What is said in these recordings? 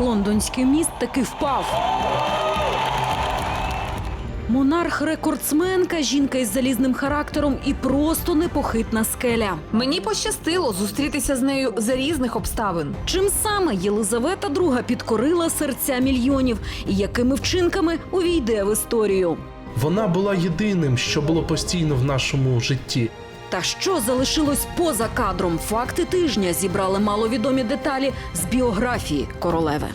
лондонський міст таки впав. Монарх-рекордсменка, жінка із залізним характером і просто непохитна скеля. Мені пощастило зустрітися з нею за різних обставин. Чим саме Єлизавета II підкорила серця мільйонів і якими вчинками увійде в історію? Вона була єдиним, що було постійно в нашому житті. Та що залишилось поза кадром? Факти тижня зібрали маловідомі деталі з біографії королеви.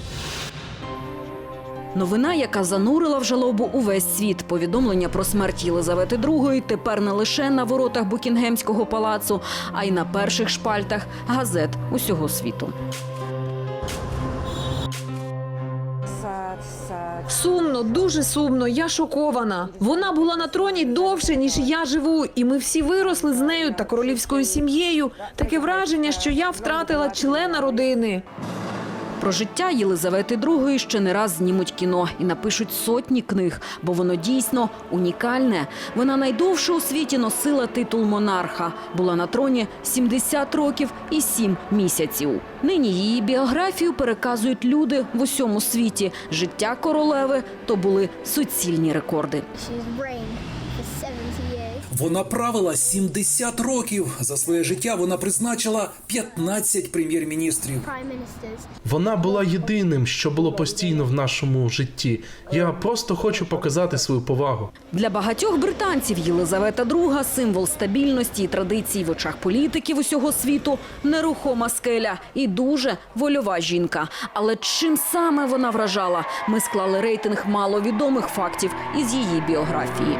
Новина, яка занурила в жалобу увесь світ. Повідомлення про смерть Єлизавети II тепер не лише на воротах Букінгемського палацу, а й на перших шпальтах газет усього світу. Сумно, дуже сумно. Я шокована. Вона була на троні довше, ніж я живу, і ми всі виросли з нею та королівською сім'єю. Таке враження, що я втратила члена родини. Про життя Єлизавети II ще не раз знімуть кіно і напишуть сотні книг, бо воно дійсно унікальне. Вона найдовше у світі носила титул монарха. Була на троні 70 років і 7 місяців. Нині її біографію переказують люди в усьому світі. Життя королеви то були суцільні рекорди. Вона правила 70 років. За своє життя вона призначила 15 прем'єр-міністрів. Вона була єдиним, що було постійно в нашому житті. Я просто хочу показати свою повагу. Для багатьох британців Єлизавета II – символ стабільності і традицій в очах політиків усього світу, нерухома скеля і дуже вольова жінка. Але чим саме вона вражала? Ми склали рейтинг маловідомих фактів із її біографії.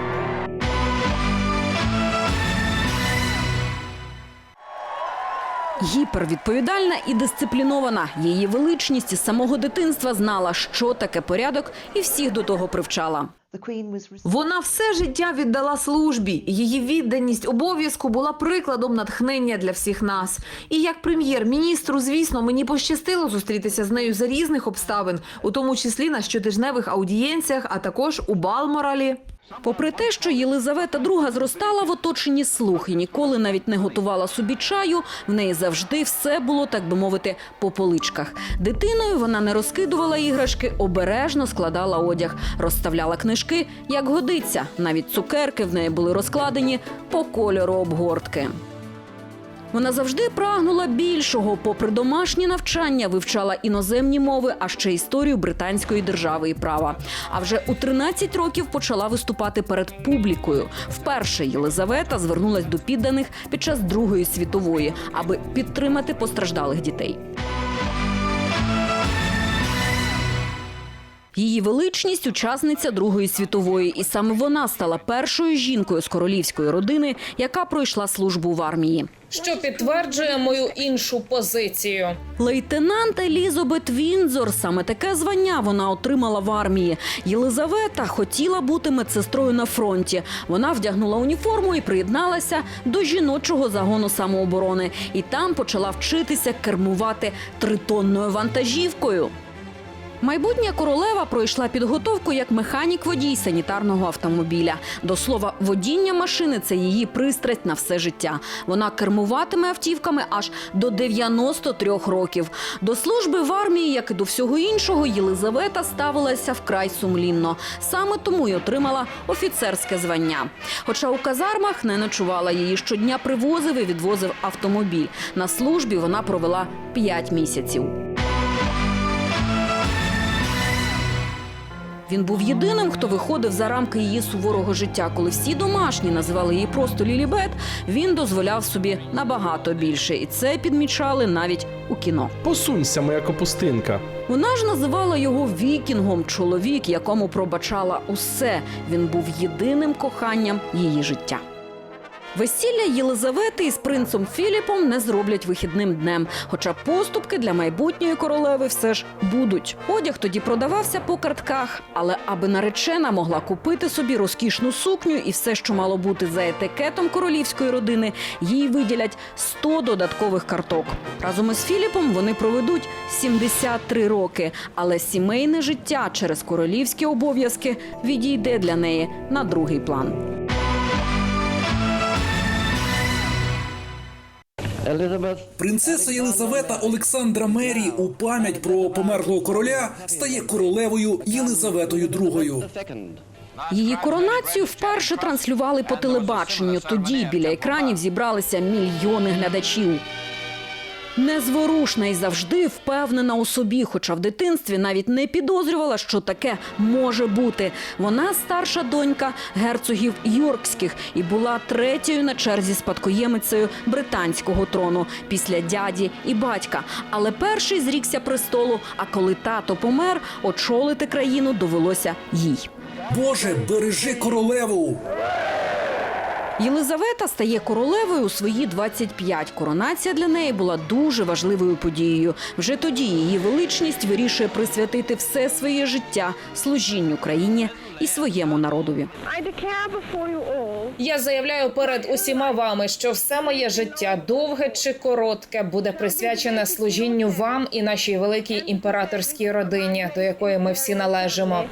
Гіпервідповідальна і дисциплінована. Її величність із самого дитинства знала, що таке порядок, і всіх до того привчала. Вона все життя віддала службі. Її відданість обов'язку була прикладом натхнення для всіх нас. І як прем'єр-міністру, звісно, мені пощастило зустрітися з нею за різних обставин, у тому числі на щотижневих аудієнціях, а також у Балморалі. Попри те, що Єлизавета II зростала в оточенні слух і ніколи навіть не готувала собі чаю, в неї завжди все було, так би мовити, по поличках. Дитиною вона не розкидувала іграшки, обережно складала одяг, розставляла книжки, як годиться. Навіть цукерки в неї були розкладені по кольору обгортки. Вона завжди прагнула більшого. Попри домашні навчання, вивчала іноземні мови, а ще історію британської держави і права. А вже у 13 років почала виступати перед публікою. Вперше Єлизавета звернулась до підданих під час Другої світової, аби підтримати постраждалих дітей. Її величність учасниця Другої світової, і саме вона стала першою жінкою з королівської родини, яка пройшла службу в армії. що підтверджує мою іншу позицію. Лейтенант Елізабет Вінзор саме таке звання вона отримала в армії. Єлизавета хотіла бути медсестрою на фронті. Вона вдягнула уніформу і приєдналася до жіночого загону самооборони. І там почала вчитися кермувати тритонною вантажівкою. Майбутня королева пройшла підготовку як механік-водій санітарного автомобіля. До слова, водіння машини це її пристрасть на все життя. Вона кермуватиме автівками аж до 93 років. До служби в армії, як і до всього іншого, Єлизавета ставилася вкрай сумлінно. Саме тому й отримала офіцерське звання. Хоча у казармах не ночувала її щодня привозив і відвозив автомобіль. На службі вона провела 5 місяців. Він був єдиним, хто виходив за рамки її суворого життя. Коли всі домашні називали її просто Лілібет, він дозволяв собі набагато більше, і це підмічали навіть у кіно. Посунься, моя капустинка. Вона ж називала його вікінгом, чоловік, якому пробачала усе. Він був єдиним коханням її життя. Весілля Єлизавети із принцем Філіпом не зроблять вихідним днем. Хоча поступки для майбутньої королеви все ж будуть. Одяг тоді продавався по картках, але аби наречена могла купити собі розкішну сукню і все, що мало бути за етикетом королівської родини, їй виділять 100 додаткових карток. Разом із Філіпом вони проведуть 73 роки, але сімейне життя через королівські обов'язки відійде для неї на другий план. Принцеса Єлизавета Олександра Мері у пам'ять про померлого короля стає королевою Єлизаветою II. Її коронацію вперше транслювали по телебаченню. Тоді біля екранів зібралися мільйони глядачів. Незворушна і завжди впевнена у собі, хоча в дитинстві навіть не підозрювала, що таке може бути. Вона старша донька герцогів Йоркських і була третьою на черзі спадкоємицею британського трону після дяді і батька. Але перший зрікся престолу. А коли тато помер, очолити країну довелося їй. Боже, бережи королеву! Єлизавета стає королевою у свої 25. Коронація для неї була дуже важливою подією. Вже тоді її величність вирішує присвятити все своє життя служінню країні і своєму народові. Я заявляю перед усіма вами, що все моє життя, довге чи коротке, буде присвячене служінню вам і нашій великій імператорській родині, до якої ми всі належимо.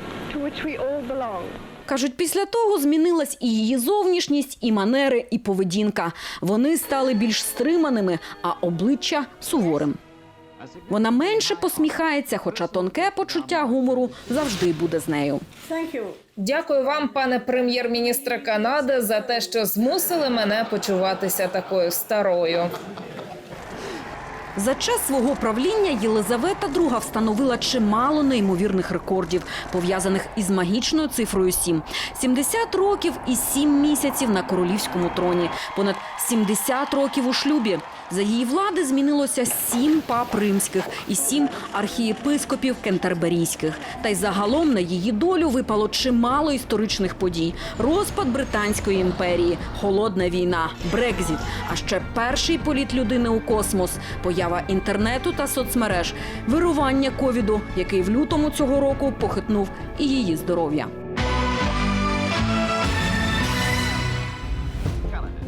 Кажуть, після того змінилась і її зовнішність, і манери, і поведінка. Вони стали більш стриманими, а обличчя суворим. Вона менше посміхається, хоча тонке почуття гумору завжди буде з нею. Дякую вам, пане прем'єр-міністре Канади, за те, що змусили мене почуватися такою старою. За час свого правління Єлизавета II встановила чимало неймовірних рекордів, пов'язаних із магічною цифрою 7. 70 років і 7 місяців на королівському троні, понад 70 років у шлюбі. За її влади змінилося сім пап римських і сім архієпископів кентерберійських. Та й загалом на її долю випало чимало історичних подій: розпад Британської імперії, холодна війна, Брекзіт, а ще перший політ людини у космос, поява інтернету та соцмереж, вирування ковіду, який в лютому цього року похитнув і її здоров'я.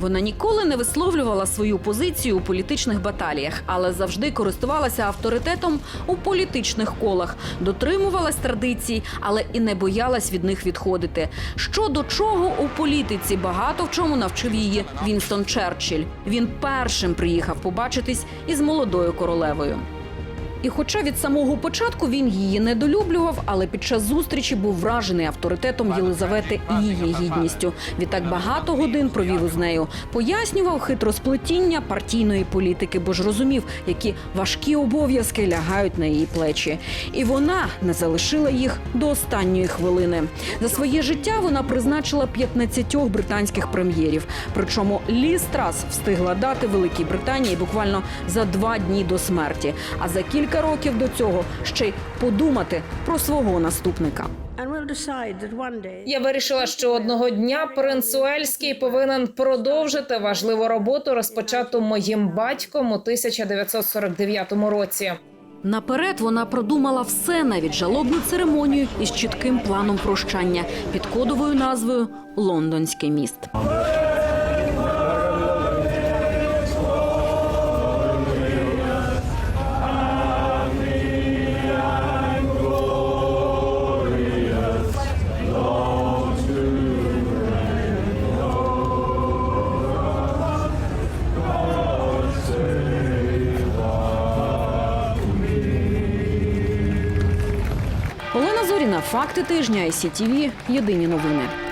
Вона ніколи не висловлювала свою позицію у політичних баталіях, але завжди користувалася авторитетом у політичних колах, дотримувалась традицій, але і не боялась від них відходити. Що до чого у політиці багато в чому навчив її Вінстон Черчилль. Він першим приїхав побачитись із молодою королевою. І хоча від самого початку він її недолюблював, але під час зустрічі був вражений авторитетом Єлизавети і її гідністю. Відтак багато годин провів із нею, пояснював хитросплетіння партійної політики, бо ж розумів, які важкі обов'язки лягають на її плечі. І вона не залишила їх до останньої хвилини. За своє життя вона призначила 15 британських прем'єрів. Причому Лі Страс встигла дати Великій Британії буквально за два дні до смерті. А за кілька років до цього ще й подумати про свого наступника. Я вирішила, що одного дня принц Уельський повинен продовжити важливу роботу, розпочату моїм батьком у 1949 році. Наперед вона продумала все, навіть жалобну церемонію із чітким планом прощання під кодовою назвою Лондонський міст. Факти тижня ICTV, Єдині новини.